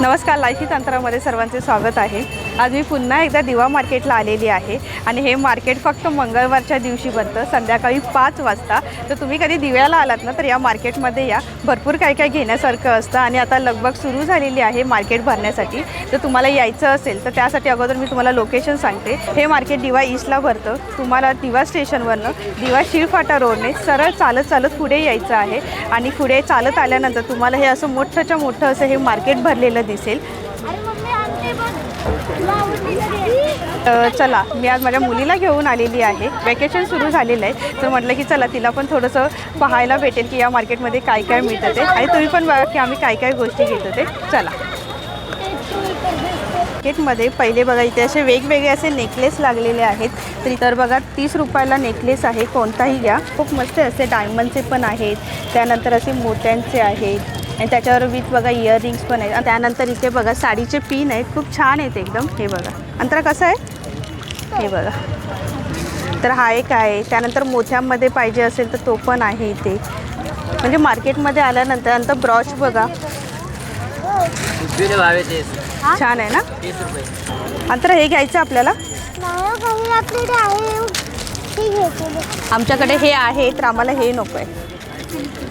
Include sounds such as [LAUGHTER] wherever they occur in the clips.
नमस्कार लायकी तंत्रामध्ये सर्वांचे स्वागत आहे. आज मी पुन्हा एकदा दिवा मार्केटला आलेली आहे. आणि हे मार्केट फक्त मंगळवारच्या दिवशी बनतं संध्याकाळी पाच वाजता. तर तुम्ही कधी दिव्याला आलात ना तर या मार्केटमध्ये या. भरपूर काय काय घेण्यासारखं असतं आणि आता लगबग सुरू झालेली आहे मार्केट भरण्यासाठी. तर तुम्हाला यायचं असेल तर त्यासाठी अगोदर मी तुम्हाला लोकेशन सांगते. हे मार्केट दिवा ईस्टला भरतं. तुम्हाला दिवा स्टेशनवरनं दिवा शिरफाटा रोडने सरळ चालत चालत पुढे यायचं आहे. आणि पुढे चालत आल्यानंतर तुम्हाला हे असं मोठंच्या मोठं असं हे मार्केट भरलेलं दिसेल. चला मी आज माझ्या मुलीला घेऊन आलेली आहे. वेकेशन सुरू झालेलं आहे. तर म्हटलं की चला तिला पण थोडंसं पाहायला भेटेल की या मार्केटमध्ये काय काय मिळतं ते. आणि तुम्ही पण बघा की आम्ही काय काय गोष्टी घेतो ते. चला. मार्केटमध्ये पहिले बघा इथे असे वेगवेगळे असे नेकलेस लागलेले आहेत. तर इतर बघा तीस रुपयाला नेकलेस आहे. कोणताही घ्या. खूप मस्त असे डायमंडचे पण आहेत. त्यानंतर असे मोत्यांचे आहेत. आणि त्याच्यावर विथ बघा इयरिंग्स पण आहेत. आणि त्यानंतर इथे बघा साडीचे पिन आहेत. खूप छान आहेत एकदम. हे बघा. अंतरा कसं आहे? हे बघा. तर हा एक आहे. त्यानंतर मोत्यामध्ये पाहिजे असेल तर तो पण आहे इथे. म्हणजे मार्केटमध्ये आल्यानंतर नंतर ब्रॉच बघा. छान आहे ना? अंतर हे घ्यायचं आपल्याला? आमच्याकडे हे आहे तर आम्हाला हे नको आहे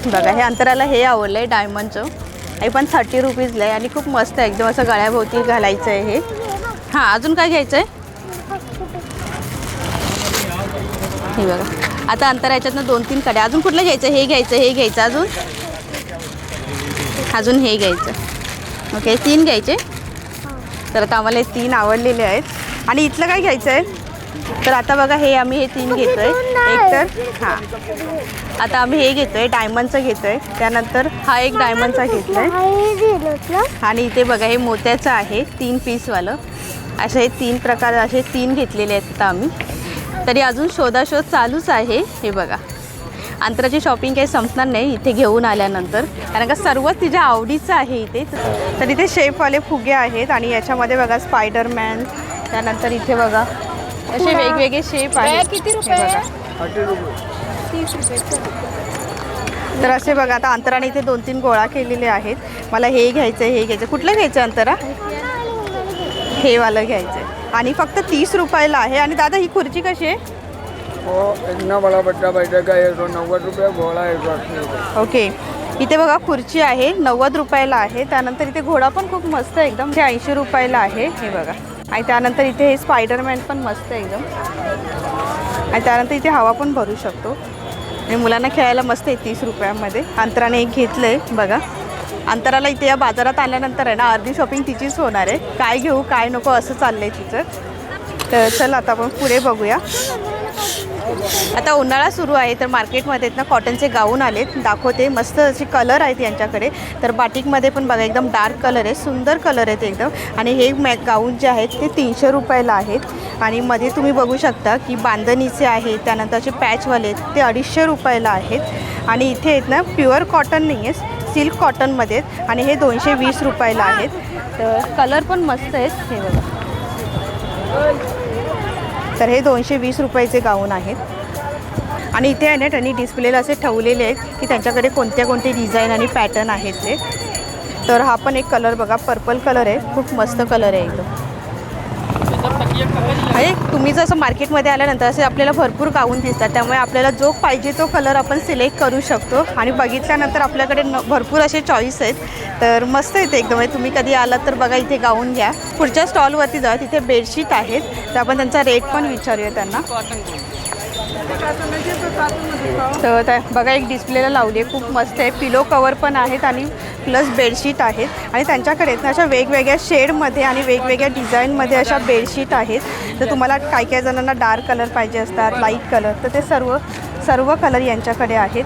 बघा हे अंतराला हे आवडलं आहे डायमंडचं हे पण थर्टी रुपीजला आहे आणि खूप मस्त आहे. एकदम असं गळ्याभोवती घालायचं आहे हे. हां अजून काय घ्यायचं आहे हे बघा. आता अंतरा याच्यातनं दोन तीन कडे अजून कुठलं घ्यायचं? हे घ्यायचं हे घ्यायचं अजून. अजून हे घ्यायचं. ओके तीन घ्यायचे. तर आता आम्हाला हे तीन आवडलेले आहेत. आणि इथलं काय घ्यायचं आहे तर आता बघा हे आम्ही हे तीन घेतो आहे एक तर हां. आता आम्ही हे घेतो आहे डायमंडचं घेतो आहे त्यानंतर हा एक डायमंडचा घेतला आहे आणि इथे बघा हे मोत्याचं आहे तीन पीसवालं असे हे तीन प्रकार असे तीन घेतलेले आहेत आता आम्ही. तरी अजून शोधाशोध चालूच आहे हे बघा. अंतराची शॉपिंग काही संपणार नाही इथे घेऊन आल्यानंतर. कारण का सर्व तिच्या आवडीचं आहे इथे. तर इथे शेपवाले फुगे आहेत आणि याच्यामध्ये बघा स्पायडरमॅन त्यानंतर इथे बघा असे वेगवेगळे शेप आहेत. किती रुपये? तर असे बघा आता अंतराने इथे दोन तीन गोळा केलेले आहेत. मला हे घ्यायचं आहे हे घ्यायचं कुठलं घ्यायचं अंतरा? हे वालं घ्यायचं आहे आणि फक्त तीस रुपयाला आहे. आणि दादा ही खुर्ची कशी आहे? रुपये ओके. इथे बघा खुर्ची आहे. नव्वद रुपयाला आहे. त्यानंतर इथे घोडा पण खूप मस्त आहे. एकदम ते ऐंशी रुपयाला आहे. हे बघा. आणि त्यानंतर इथे हे स्पायडरमॅन पण मस्त आहे एकदम. आणि त्यानंतर इथे हवा पण भरू शकतो. आणि मुलांना खेळायला मस्त आहे तीस रुपयामध्ये. अंतराने एक घेतलं आहे बघा. अंतराला इथे या बाजारात आल्यानंतर आहे ना अर्धी शॉपिंग तिचीच होणार आहे. काय घेऊ काय नको असं चाललं आहे तिचं. तर चल आता आपण पुढे बघूया. आता उन्हाळा सुरू आहे तर मार्केटमध्ये आहेत ना कॉटनचे गाऊन आलेत. दाखवते मस्त असे कलर आहेत यांच्याकडे. तर बाटिकमध्ये पण बघा एकदम डार्क कलर आहे सुंदर कलर आहेत एकदम. आणि हे मॅ गाऊन जे आहेत ते तीनशे रुपयाला आहेत. आणि मध्ये तुम्ही बघू शकता की बांधणीचे आहेत त्यानंतर असे पॅचवाले आहेत ते अडीचशे रुपयाला आहेत. आणि इथे आहेत ना प्युअर कॉटन नाही आहे सिल्क कॉटनमध्ये आहेत. आणि हे दोनशे वीस रुपयाला आहेत. तर कलर पण मस्त आहेत हे बघा. तर हे दोनशे वीस रुपयाचे गाऊन आहेत. आणि इथे आहे ना त्यांनी डिस्प्लेला असे ठेवलेले आहेत की त्यांच्याकडे कोणत्या कोणते डिझाईन आणि पॅटर्न आहेत ते. तर हा पण एक कलर बघा पर्पल कलर आहे. खूप मस्त कलर आहे एकदम. अरे तुम्ही जसं मार्केटमध्ये आल्यानंतर असे आपल्याला भरपूर गाऊन दिसतात त्यामुळे आपल्याला जो पाहिजे तो कलर आपण सिलेक्ट करू शकतो. आणि बघितल्यानंतर आपल्याकडे न भरपूर असे चॉईस आहेत. तर मस्त येते एकदम. म्हणजे तुम्ही कधी आलात तर बघा इथे गाऊन घ्या. पुढच्या स्टॉलवरती जा. तिथे बेडशीट आहेत. तर आपण त्यांचा रेट पण विचारूया त्यांना. तर त्या बघा एक डिस्प्लेला लावली आहे. खूप मस्त आहे. पिलो कवर पण आहेत आणि प्लस बेडशीट आहेत आणि त्यांच्याकडे ना अशा वेगवेगळ्या शेडमध्ये आणि वेगवेगळ्या डिझाईनमध्ये अशा बेडशीट आहेत. तर तुम्हाला काही काही जणांना डार्क कलर पाहिजे असतात लाइट कलर. तर ते सर्व सर्व कलर यांच्याकडे आहेत.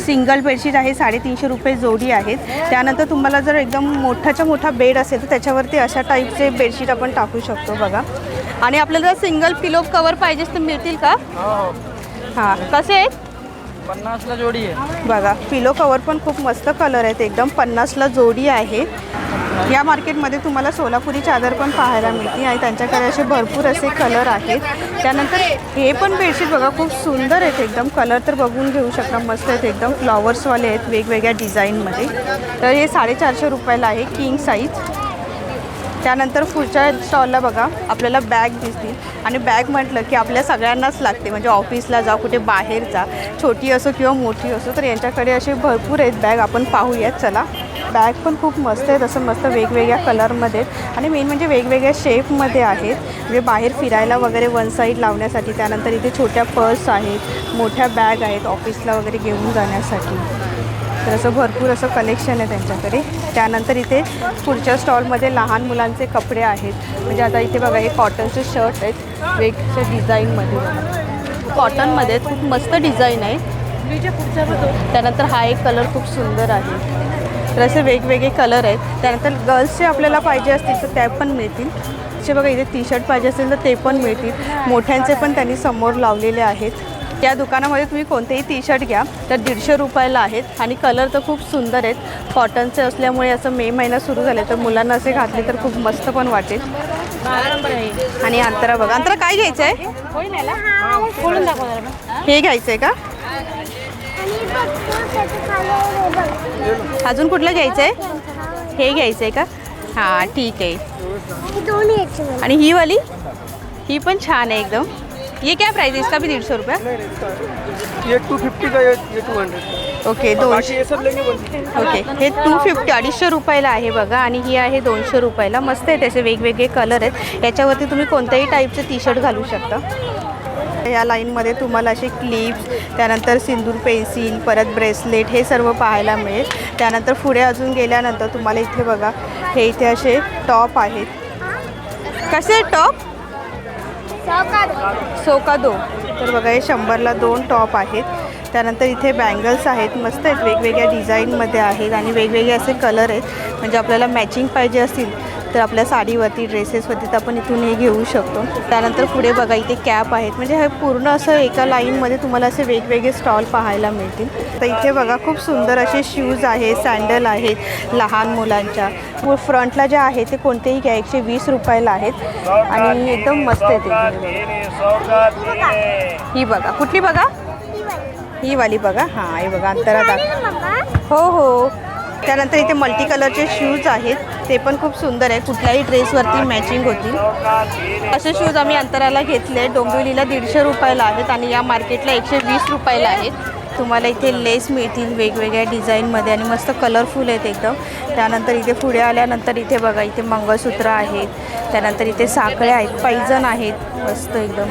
सिंगल बेडशीट आहे साडेतीनशे रुपये जोडी आहेत. त्यानंतर तुम्हाला जर एकदम मोठाच्या मोठा बेड असेल तर त्याच्यावरती अशा टाईपचे बेडशीट आपण टाकू शकतो बघा. आणि आपल्याला जर सिंगल पिलो कवर पाहिजेच तर मिळतील का? हां. कसे आहेत? पन्नासला जोडी आहे. बघा पिलो कवर पण खूप मस्त कलर आहेत. एकदम पन्नासला जोडी आहे. या मार्केटमध्ये तुम्हाला सोलापुरी चादर पण पाहायला मिळते आणि त्यांच्याकडे असे भरपूर असे कलर आहेत. त्यानंतर हे पण बेडशीट बघा खूप सुंदर आहेत. एकदम कलर तर बघून घेऊ शकता. मस्त आहेत. एकदम फ्लॉवर्सवाले आहेत. वेगवेगळ्या डिझाईनमध्ये तर हे साडेचारशे रुपयाला आहे. किंग साईज त्यानंतर पुढच्या स्टॉलला बघा आपल्याला बॅग दिसतील. आणि बॅग म्हटलं की आपल्या सगळ्यांनाच लागते. म्हणजे ऑफिसला जा कुठे बाहेर जा छोटी असो किंवा मोठी असो तर यांच्याकडे असे भरपूर आहेत बॅग आपण पाहूयात चला. बॅग पण खूप मस्त आहेत असं मस्त वेगवेगळ्या कलरमध्ये आहेत. आणि मेन म्हणजे वेगवेगळ्या शेपमध्ये आहेत. म्हणजे बाहेर फिरायला वगैरे वन साईड लावण्यासाठी त्यानंतर इथे छोट्या पर्स आहेत मोठ्या बॅग आहेत ऑफिसला वगैरे घेऊन जाण्यासाठी. तर असं भरपूर असं कलेक्शन आहे त्यांच्याकडे. त्यानंतर इथे पुढच्या स्टॉलमध्ये लहान मुलांचे कपडे आहेत. म्हणजे आता इथे बघा हे कॉटनचे शर्ट आहेत. वेगच्या डिझाईनमध्ये कॉटनमध्ये खूप मस्त डिझाईन आहे. त्यानंतर हा एक कलर खूप सुंदर आहे. तर असे वेगवेगळे कलर आहेत. त्यानंतर गर्ल्सचे आपल्याला पाहिजे असतील तर त्या पण मिळतील. असे बघा इथे टी शर्ट पाहिजे असेल तर ते पण मिळतील. मोठ्यांचे पण त्यांनी समोर लावलेले आहेत. त्या दुकानामध्ये तुम्ही कोणतेही टी शर्ट घ्या तर दीडशे रुपयाला आहेत. आणि कलर तर खूप सुंदर आहेत. कॉटनचे असल्यामुळे असं मे महिना सुरू झाले तर मुलांना असे घातले तर खूप मस्त पण वाटेल. आणि अंतरा बघा. अंतरा काय घ्यायचं आहे हे घ्यायचं आहे का? अजून कुठलं घ्यायचं आहे हे घ्यायचं आहे का? हां ठीक आहे. आणि ही वाली? ही पण छान आहे एकदम. ये क्या प्राइस है? इसका भी दीडशे रुपये? ये टू फिफ्टी का ये टू हंड्रेड ओके दोनशे ओके हे टू फिफ्टी अडीचशे रुपयाला आहे बघा. आणि ही आहे दोनशे रुपयाला. मस्त आहे त्याचे वेगवेगळे कलर आहेत. याच्यावरती तुम्ही कोणत्याही टाईपचे टी शर्ट घालू शकता. या लाईनमध्ये तुम्हाला असे क्लिप्स त्यानंतर सिंदूर पेन्सिल परत ब्रेसलेट हे सर्व पाहायला मिळेल. त्यानंतर पुढे अजून गेल्यानंतर तुम्हाला इथे बघा हे इथे असे टॉप आहेत. कसे टॉप सोका दो हो. तर बघा हे शंभरला दोन टॉप आहेत. त्यानंतर इथे बँगल्स आहेत मस्त आहेत वेगवेगळ्या डिझाईनमध्ये आहेत आणि वेगवेगळे असे कलर आहेत. म्हणजे आपल्याला मॅचिंग पाहिजे असतील तर आपल्या साडीवरती ड्रेसेसवरती तर आपण इथून हे घेऊ शकतो. त्यानंतर पुढे बघा इथे कॅप आहेत. म्हणजे हे पूर्ण असं एका लाईनमध्ये तुम्हाला असे वेगवेगळे स्टॉल पाहायला मिळतील. तर इथे बघा खूप सुंदर असे शूज आहेत सँडल आहेत लहान मुलांच्या. व फ्रंटला जे आहे ते कोणतेही घ्या. एकशे वीस रुपयाला आहेत. आणि एकदम मस्त आहे ते ही बघा. कुठली बघा? ही वाली बघा. हां हे बघा अंतरा दाख हो हो. त्यानंतर इथे मल्टी कलरचे शूज आहेत. ते पण खूप सुंदर आहे. कुठल्याही ड्रेसवरती मॅचिंग होतील. असे शूज आम्ही अंतराला घेतले डोंबिवलीला दीडशे रुपयाला आहेत आणि या मार्केटला एकशे वीस रुपयाला आहेत. तुम्हाला इथे लेस मिळतील वेगवेगळ्या डिझाईनमध्ये आणि मस्त कलरफुल आहेत एकदम. त्यानंतर इथे पुढे आल्यानंतर इथे बघा इथे मंगळसूत्र आहेत. त्यानंतर इथे साखळ्या आहेत पैजण आहेत. मस्त एकदम.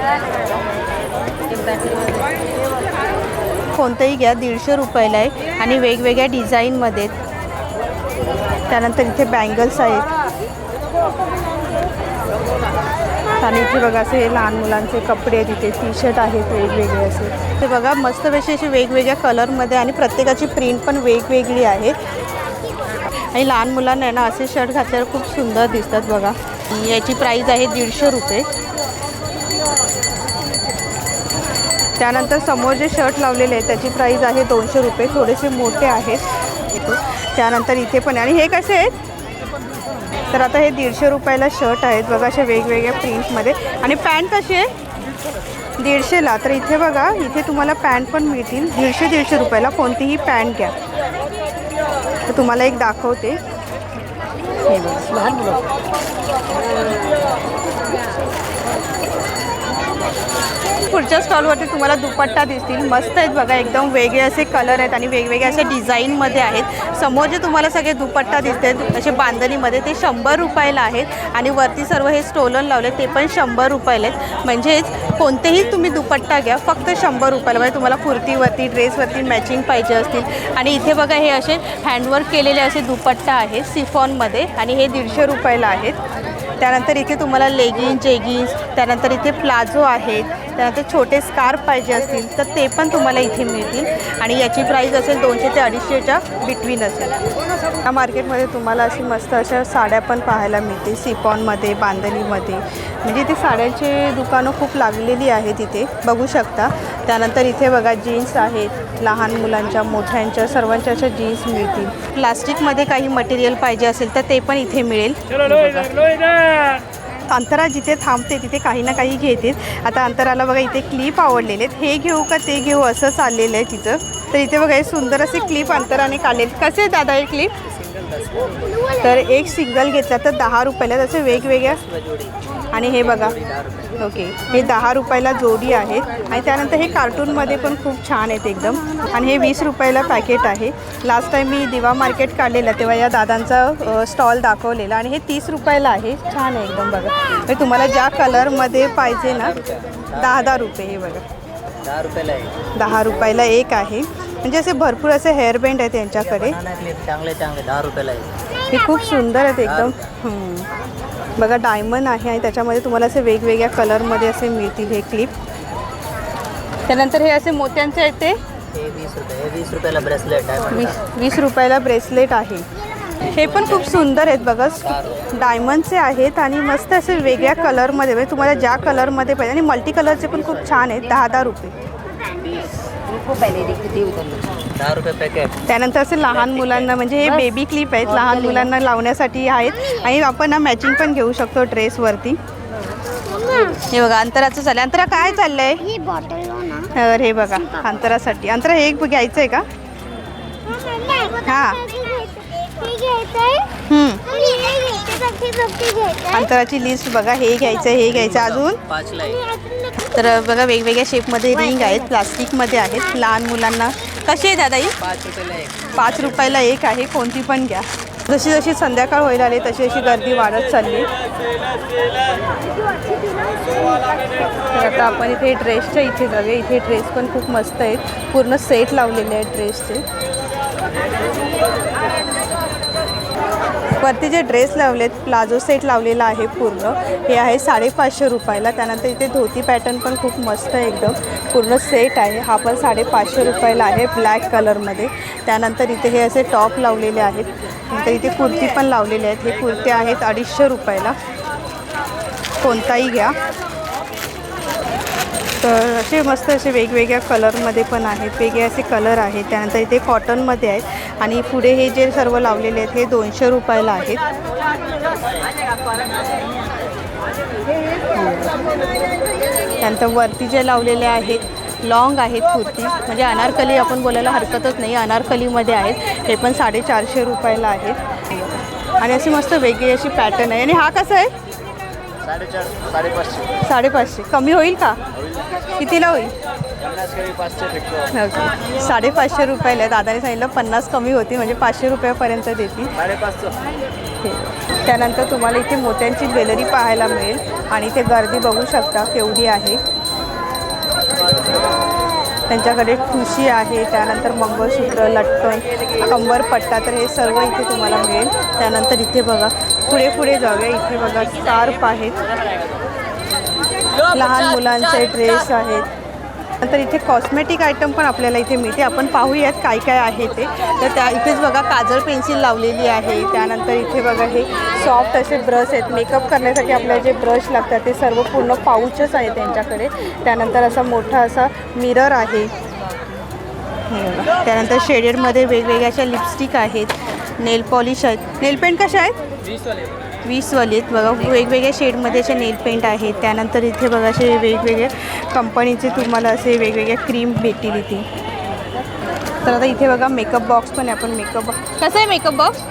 कोणतंही घ्या दीडशे रुपयाला आहे आणि वेगवेगळ्या डिझाईनमध्ये. त्यानंतर इथे बँगल्स आहेत. आणि इथे बघा असे हे लहान मुलांचे कपडे आहेत इथे टी शर्ट आहेत वेगवेगळे असे. ते बघा मस्त असे असे वेगवेगळ्या कलरमध्ये आणि प्रत्येकाची प्रिंट पण वेगवेगळी आहे. आणि लहान मुलांना आहे ना असे शर्ट घातल्यावर खूप सुंदर दिसतात बघा. याची प्राईज आहे दीडशे रुपये. त्यानंतर समोर जे शर्ट लावलेले आहेत त्याची प्राईज आहे दोनशे रुपये थोडेसे मोठे आहेत. त्यानंतर इथे पण आणि हे कसे आहेत? तर आता हे दीडशे रुपयाला शर्ट आहेत. बघा अशा वेगवेगळ्या प्रिंटमध्ये आणि पॅन्ट कशी आहे? दीडशेला तर इथे बघा इथे तुम्हाला पॅन्ट पण मिळतील. दीडशे दीडशे रुपयाला कोणतीही पॅन्ट घ्या. तर तुम्हाला एक दाखवते. बघा. स्टॉलवरती तुम्हाला दुपट्टा दिसतील. मस्त आहेत बघा एकदम वेगळे असे कलर आहेत आणि वेगवेगळे असे डिझाईनमध्ये आहेत. समोर जे तुम्हाला सगळे दुपट्टा दिसतात असे बांधणीमध्ये ते शंभर रुपयाला आहेत. आणि वरती सर्व हे स्टोलन लावले ते पण शंभर रुपयाला आहेत. म्हणजेच कोणतेही तुम्ही दुपट्टा घ्या फक्त शंभर रुपयाला. म्हणजे तुम्हाला कुर्तीवरती ड्रेसवरती मॅचिंग पाहिजे असतील. आणि इथे बघा हे असे हँडवर्क केलेले असे दुपट्टा आहेत सिफॉनमध्ये. आणि हे दीडशे रुपयाला आहेत. त्यानंतर इथे तुम्हाला लेगिन्स जेगिन्स त्यानंतर इथे प्लाझो आहेत. त्यानंतर छोटे स्कार्फ पाहिजे असतील तर ते पण तुम्हाला इथे मिळतील. आणि याची प्राईस असेल दोनशे ते अडीचशेच्या बिटवीन असेल. या मार्केटमध्ये तुम्हाला अशी मस्त अशा साड्या पण पाहायला मिळतील सिपॉनमध्ये बांधणीमध्ये. म्हणजे ते साड्यांची दुकानं खूप लागलेली आहेत इथे बघू शकता. त्यानंतर इथे बघा जीन्स आहेत लहान मुलांच्या मोठ्यांच्या सर्वांच्या अशा जीन्स मिळतील. प्लास्टिकमध्ये काही मटेरियल पाहिजे असेल तर ते पण इथे मिळेल. अंतरा जिथे थांबते तिथे काही ना काही घेते. आता अंतराला बघा इथे क्लिप आवडलेले आहेत. हे घेऊ का ते घेऊ? असं चाललेलं आहे तिचं. तर इथे बघा हे सुंदर असे क्लिप अंतराने काढलेले कसे दादा हे क्लिप तर एक सिंगल घेतला तर दहा रुपयाला तसे वेगवेगळ्या आणि हे बघा. ओके हे दहा रुपयाला जोडी आहे आणि त्यानंतर हे कार्टूनमध्ये पण खूप छान आहेत एकदम. आणि हे वीस रुपयाला पॅकेट आहे. लास्ट टाईम मी दिवा मार्केट काढलेलं तेव्हा या दादांचा स्टॉल दाखवलेला. आणि हे तीस रुपयाला आहे. छान आहे एकदम बघा. म्हणजे तुम्हाला ज्या कलरमध्ये पाहिजे ना दहा दहा रुपये हे बघा. दहा रुपयाला दहा रुपयाला एक आहे. म्हणजे असे भरपूर असे हेअरबँड आहेत यांच्याकडे. चांगले चांगले. दहा रुपयाला हे खूप सुंदर आहेत एकदम. बघा डायमंड आहे आणि त्याच्यामध्ये तुम्हाला असे वेगवेगळ्या कलरमध्ये असे मिळतील हे क्लिप त्यानंतर हे असे मोत्यांचे आहेत ते. वीस रुपयाला ब्रेसलेट आहे वीस वीस रुपयाला ब्रेसलेट आहे. हे पण खूप सुंदर आहेत बघा. डायमंडचे आहेत आणि मस्त असे वेगळ्या कलरमध्ये म्हणजे तुम्हाला ज्या कलरमध्ये पाहिजे आणि मल्टी कलरचे पण खूप छान आहेत दहा दहा रुपये. दहा रुपये पॅकेट त्यानंतर असे लहान मुलांना म्हणजे हे बेबी क्लिप आहेत लहान मुलांना लावण्यासाठी आहेत. आणि आपण ना मॅचिंग पण घेऊ शकतो ड्रेसवरती हे बघा अंतराचं चाललंय अंतरा काय चाललंय? ही बॉटल हो ना. तर हे बघा अंतरासाठी. अंतरा हे एक घ्यायचं आहे का? हा. हे. घ्यायचंय. हम्म. आणि हे घ्यायचंय अंतराची लिस्ट बघा हे घ्यायचं हे घ्यायचं अजून. तर बघा वेगवेगळ्या शेपमध्ये रिंग आहेत प्लास्टिकमध्ये आहेत लहान मुलांना. कशी आहे दादा ही पाच रुपयाला एक. पाच रुपयाला एक आहे कोणती पण घ्या. जशी जशी संध्याकाळ व्हायला आली तशी अशी गर्दी वाढत चालली. तर आता आपण इथे ड्रेसच्या इथे जाऊया. इथे ड्रेस पण खूप मस्त आहेत. पूर्ण सेट लावलेले आहेत ड्रेसचे वरती जे ड्रेस लावलेत प्लाझो सेट लावलेला आहे पूर्ण. हे आहे साडेपाचशे रुपयाला. त्यानंतर इथे धोती पॅटर्न पण खूप मस्त आहे एकदम. पूर्ण सेट आहे. हा पण साडेपाचशे रुपयाला आहे ब्लॅक कलरमध्ये त्यानंतर इथे हे असे टॉप लावलेले आहेत. नंतर इथे कुर्ती पण लावलेले आहेत. हे कुर्ते आहेत अडीचशे रुपयाला. कोणताही घ्या. तर असे मस्त असे वेगवेगळ्या कलरमध्ये पण आहेत वेगळे असे कलर आहेत. त्यानंतर इथे कॉटनमध्ये आहेत. आणि पुढे हे जे सर्व लावलेले आहेत हे दोनशे रुपयाला आहेत. त्यानंतर वरती जे लावलेले आहेत लॉंग आहेत कुर्ती. म्हणजे अनारकली आपण बोलायला हरकतच नाही अनारकलीमध्ये आहेत. हे पण साडेचारशे रुपयाला आहेत. आणि अशी मस्त वेगळी अशी पॅटर्न आहे. आणि हा कसा आहे? साडेचार साडेपाचशे. साडेपाचशे. कमी होईल का? कितीला होईल? पन्नास कमी पाचशे फेकतो ओके. साडेपाचशे रुपयाला. आहे. दादाने सांगितलं पन्नास कमी होती म्हणजे पाचशे रुपयापर्यंत देतील. त्यानंतर तुम्हाला इथे मोत्यांची ज्वेलरी पाहायला मिळेल. आणि इथे गर्दी बघू शकता केवढी आहे. त्यांच्याकडे ठुशी आहे. त्यानंतर मंगळसूत्र लटकन कंबरपट्टा तर हे सर्व इथे तुम्हाला मिळेल. त्यानंतर इथे बघा पुढे पुढे जाऊया. इथे बघा स्कार्फ आहेत. लहान मुलांचे ड्रेस आहेत. नंतर इथे कॉस्मेटिक आयटम पण आपल्याला इथे मिळते. आपण पाहूयात काय काय आहे ते. तर त्या इथेच बघा काजळ पेन्सिल लावलेली आहे. त्यानंतर इथे बघा हे सॉफ्ट असे ब्रश आहेत. मेकअप करण्यासाठी आपल्याला जे ब्रश लागतात ते सर्व पूर्ण पाऊचच आहे त्यांच्याकडे. त्यानंतर असा मोठा असा मिरर आहे. त्यानंतर शेडेडमध्ये वेगवेगळ्या अशा लिपस्टिक आहेत. नेल पॉलिश आहेत. नेल पेंट कशा आहेत? वीसवाले. आहेत. बघा वेगवेगळ्या शेडमध्ये असे नेल पेंट आहेत. त्यानंतर इथे बघा असे वेगवेगळे कंपनीचे तुम्हाला असे वेगवेगळे क्रीम भेटतील इथे. तर आता इथे बघा मेकअप बॉक्स पण आहे. आपण मेकअप कसं आहे मेकअप बॉक्स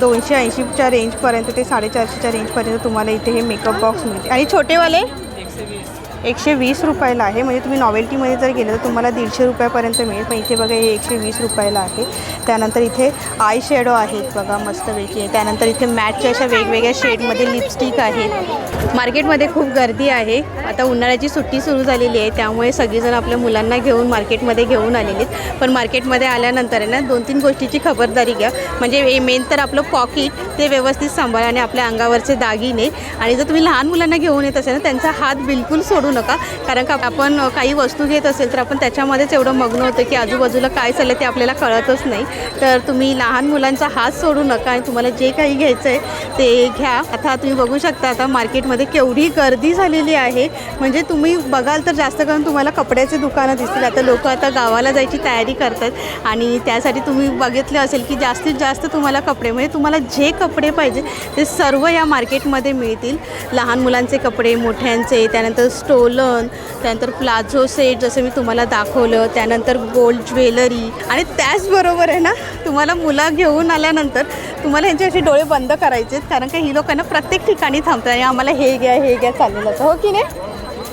दोनशे ऐंशीच्या रेंजपर्यंत ते साडेचारशेच्या रेंजपर्यंत तुम्हाला इथे हे मेकअप बॉक्स मिळते आणि छोटेवाले? एकशे वीस. एकशे वीस रुपयाला आहे. म्हणजे तुम्ही नॉवेल्टीमध्ये जर गेलं तर तुम्हाला दीडशे रुपयापर्यंत मिळेल. पण इथे बघा हे एकशे वीस रुपयाला आहे. त्यानंतर इथे आय शेडो आहेत बघा मस्तपैकी. त्यानंतर इथे मॅटच्या अशा वेगवेगळ्या शेडमध्ये लिपस्टिक आहेत मार्केटमध्ये खूप गर्दी आहे. आता उन्हाळ्याची सुट्टी सुरू झालेली आहे. त्यामुळे सगळीजण आपल्या मुलांना घेऊन मार्केटमध्ये घेऊन आलेली आहेत पण मार्केटमध्ये आल्यानंतर आहे ना दोन तीन गोष्टीची खबरदारी घ्या. म्हणजे मेन तर आपलं पॉकेट ते व्यवस्थित सांभाळा आणि आपल्या अंगावरचे दागिने. आणि जर तुम्ही लहान मुलांना घेऊन येत असेल ना त्यांचा हात बिलकुल सोडून नका. कारण का आपण काही वस्तू घेत असेल तर आपण त्याच्यामध्येच एवढं मग्न होतं की आजूबाजूला काय चाललं ते आपल्याला कळतच नाही. तर तुम्ही लहान मुलांचा हात सोडू नका आणि तुम्हाला जे काही घ्यायचं आहे ते घ्या. आता तुम्ही बघू शकता आता मार्केटमध्ये केवढी गर्दी झालेली आहे. म्हणजे तुम्ही बघाल तर जास्त करून तुम्हाला कपड्याचे दुकानं दिसतील. आता लोक आता गावाला जायची तयारी करतात आणि त्यासाठी तुम्ही बघितलं असेल की जास्तीत जास्त तुम्हाला कपडे म्हणजे तुम्हाला जे कपडे पाहिजे ते सर्व या मार्केटमध्ये मिळतील. लहान मुलांचे कपडे मोठ्यांचे त्यानंतर स्टो दोलन त्यानंतर प्लाझो सेट जसं मी तुम्हाला दाखवलं त्यानंतर गोल्ड ज्वेलरी आणि त्याचबरोबर आहे ना तुम्हाला मुलं घेऊन आल्यानंतर तुम्हाला ह्यांचे असे डोळे बंद करायचे आहेत, कारण का ही लोकांना प्रत्येक ठिकाणी थांबतात आणि आम्हाला हे घ्या हे घ्या चाललेलं असं हो की नाही?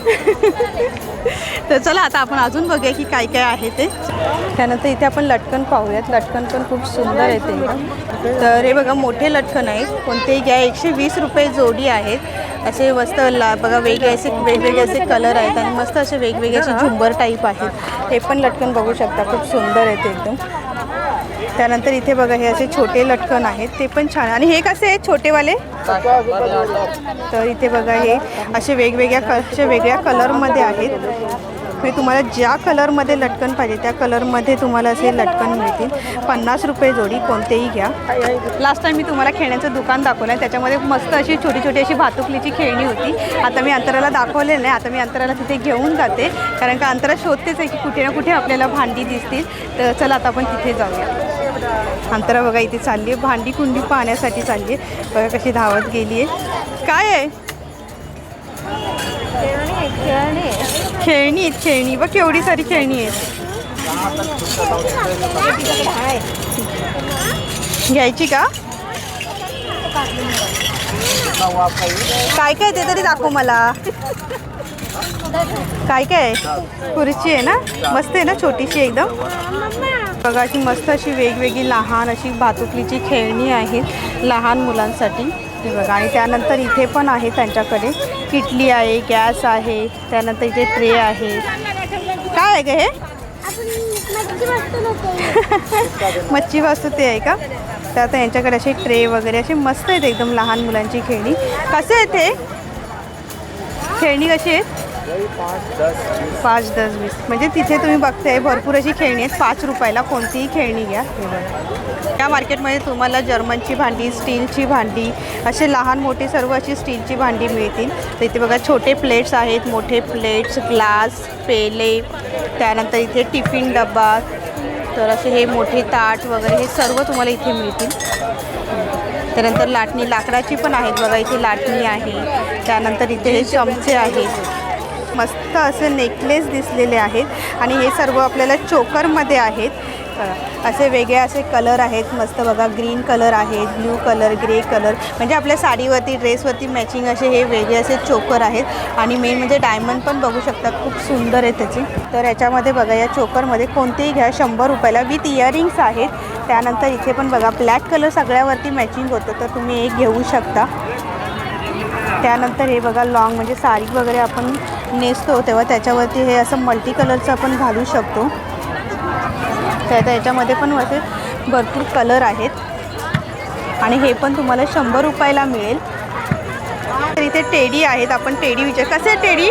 [LAUGHS] तर चला आता आपण अजून बघूया की काय काय आहे ते. त्यानंतर इथे आपण लटकन पाहूयात. लटकन पण खूप सुंदर आहे ते. तर हे बघा मोठे लटकन आहेत. कोणतेही घ्या. एकशे वीस रुपये जोडी आहेत. असे मस्त ला बघा वेगळे असे वेगवेगळे असे कलर आहेत आणि मस्त असे वेगवेगळे असे झुंबर टाईप आहेत. हे पण लटकन बघू शकता. खूप सुंदर आहे ते एकदम. त्यानंतर इथे बघा हे असे छोटे लटकन आहेत ते पण छान आणि हे कसे आहेत छोटेवाले? तर इथे बघा हे असे वेगवेगळ्या क असे वेगळ्या कलरमध्ये आहेत. मी तुम्हाला ज्या कलरमध्ये लटकन पाहिजे त्या कलरमध्ये तुम्हाला असे लटकन मिळतील. पन्नास रुपये जोडी कोणतेही घ्या. लास्ट टाइम मी तुम्हाला खेळण्याचं दुकान दाखवलं आहे त्याच्यामध्ये मस्त अशी छोटी छोटी अशी भातुकलीची खेळणी होती. आता मी अंतराला दाखवले नाही आता मी अंतराला तिथे घेऊन जाते. कारण का अंतरा शोधतेच आहे की कुठे ना कुठे आपल्याला भांडी दिसतील. तर चला आता आपण तिथे जाऊया. अंतरा बघा इथे चालली आहे भांडी कुंडी पाहण्यासाठी चालली आहे बघा कशी धावत गेली आहे काय आहे? खेळणी आहेत खेळणी. बघ केवढी सारी खेळणी आहेत. घ्यायची का? काय काय ते तरी दाखव मला. काय काय आहे? खुर्ची आहे ना? मस्त आहे ना? छोटीशी एकदम. बघा अशी मस्त अशी वेगवेगळी लहान अशी भातुकलीची खेळणी आहेत लहान मुलांसाठी. हे बघा आणि त्यानंतर इथे पण आहे त्यांच्याकडे. किटली आहे गॅस आहे त्यानंतर इथे ट्रे आहे. काय आहे ग हे? मच्छी वास्तू ते आहे का? तर आता यांच्याकडे असे ट्रे वगैरे असे मस्त आहेत एकदम लहान मुलांची खेळणी. कसे आहेत ते खेळणी कशी आहेत? पाच दस वीस. म्हणजे तिथे तुम्ही बघताय भरपूर अशी खेळणी आहेत. पाच रुपयाला कोणतीही खेळणी घ्या. या मार्केटमध्ये तुम्हाला जर्मनची भांडी स्टीलची भांडी असे लहान मोठी सर्व अशी स्टीलची भांडी मिळतील. तर इथे बघा छोटे प्लेट्स आहेत. मोठे प्लेट्स ग्लास पेले. त्यानंतर इथे टिफिन डब्बा तर असे हे मोठे ताट वगैरे हे सर्व तुम्हाला इथे मिळतील. त्यानंतर लाटणी लाकडाची पण आहेत बघा इथे लाटणी आहे. त्यानंतर इथे हे चमचे आहेत. मस्त असे नेकलेस दिसलेले आहेत. आणि हे सर्व आपल्याला चोकरमध्ये आहेत. करा. असे वेगळे असे कलर आहेत मस्त बघा ग्रीन कलर आहेत ब्ल्यू कलर ग्रे कलर म्हणजे आपल्या साडीवरती ड्रेसवरती मॅचिंग असे हे वेगळे असे चोकर आहेत. आणि मेन म्हणजे डायमंड पण बघू शकता खूप सुंदर आहे त्याची. तर याच्यामध्ये बघा या चोकरमध्ये कोणतेही घ्या शंभर रुपयाला विथ इयरिंग्स आहेत. त्यानंतर इथे पण बघा ब्लॅक कलर सगळ्यावरती मॅचिंग होतं तर तुम्ही एक घेऊ शकता. त्यानंतर हे बघा लॉंग म्हणजे साडी वगैरे आपण नेसतो तेव्हा त्याच्यावरती हे असं मल्टी कलरचं आपण घालू शकतो. तर याच्यामध्ये पण असे भरपूर कलर आहेत. आणि हे पण तुम्हाला शंभर रुपयाला मिळेल. तर इथे टेडी आहेत. आपण टेडी विचार. कसे आहे टेडी?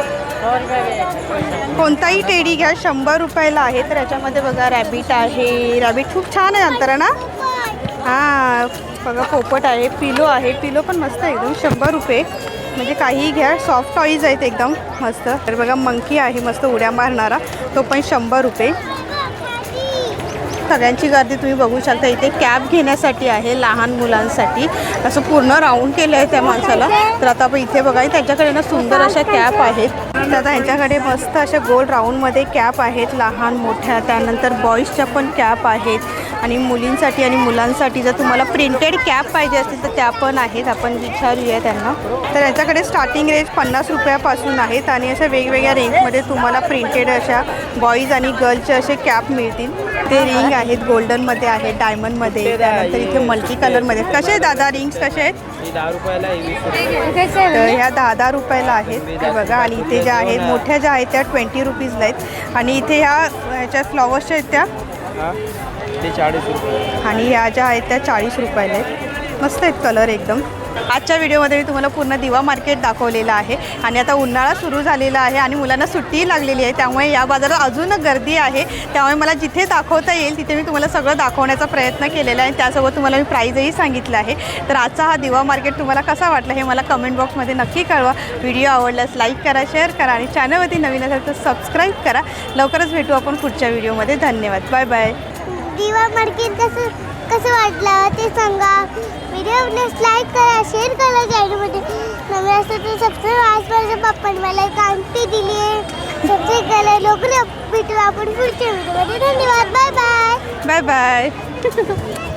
कोणताही टेडी घ्या. शंभर रुपयाला आहे. तर याच्यामध्ये बघा रॅबिट आहे. रॅबिट खूप छान आहे अंतर ना? हां बघा पोपट आहे. पिलो आहे. पिलो पण मस्त आहे एकदम. शंभर रुपये. म्हणजे काहीही घ्या. सॉफ्ट टॉईज आहेत एकदम. मस्त. तर बघा मंकी आहे. मस्त उड्या मारणारा. तो पण शंभर रुपये. सगळ्यांची गर्दी तुम्ही बघू शकता. इथे कॅब घेण्यासाठी आहे लहान मुलांसाठी. असं पूर्ण राऊंड केलं आहे त्या माणसाला. तर आता आपण इथे बघा त्यांच्याकडे ना सुंदर अशा कॅप आहेत. तर आता यांच्याकडे मस्त अशा गोल राऊंडमध्ये कॅप आहेत. लहान मोठ्या त्यानंतर बॉईजच्या पण कॅप आहेत. आणि मुलींसाठी आणि मुलांसाठी जर तुम्हाला प्रिंटेड कॅप पाहिजे असतील तर त्या पण आहेत. आपण विचारूया त्यांना. तर यांच्याकडे स्टार्टिंग रेंज पन्नास रुपयापासून आहेत. आणि अशा वेगवेगळ्या रेंजमध्ये तुम्हाला प्रिंटेड अशा बॉईज आणि गर्लचे असे कॅप मिळतील. ते रिंग आहेत गोल्डनमध्ये आहेत डायमंडमध्ये त्यानंतर इथे मल्टी कलरमध्ये कसे आहेत दादा रिंग्स कसे आहेत? तर ह्या दहा दहा रुपयाला आहेत. ते बघा आणि इथे ज्या आहेत मोठ्या ज्या आहेत त्या ट्वेंटी रुपीजला आहेत. आणि इथे ह्या ह्याच्या फ्लॉवर्सच्या आहेत त्या? हा? ते चाळीस रुपये आणि ह्या ज्या आहेत त्या चाळीस रुपयाला आहेत. मस्त आहेत कलर एकदम. आजच्या व्हिडिओमध्ये मी तुम्हाला पूर्ण दिवा मार्केट दाखवलेलं आहे आणि आता उन्हाळा सुरू झालेला आहे आणि मुलांना सुट्टीही लागलेली आहे. त्यामुळे या बाजारात अजून गर्दी आहे. त्यामुळे मला जिथे दाखवता येईल तिथे मी तुम्हाला सगळं दाखवण्याचा प्रयत्न केलेला आहे. त्यासोबत तुम्हाला मी प्राईजही सांगितलं आहे. तर आजचा हा दिवा मार्केट तुम्हाला कसा वाटला हे मला कमेंट बॉक्समध्ये नक्की कळवा. व्हिडिओ आवडल्यास लाईक करा शेअर करा आणि चॅनलवरती नवीन असेल तर सबस्क्राईब करा. लवकरच भेटू आपण पुढच्या व्हिडिओमध्ये. धन्यवाद. बाय बाय दिवा मार्केट कसं कसं वाटलं ते सांगा. व्हिडिओ लाईक करा शेअर करा चॅनलमध्ये नवीन असतं तर सबस्क्राईब आज माझ्या पप्पाने मला एक अंगठी दिली आहे. सबस्क्राईब करायला लवकर भेटू आपण पुढच्या व्हिडिओमध्ये धन्यवाद बाय बाय बाय बाय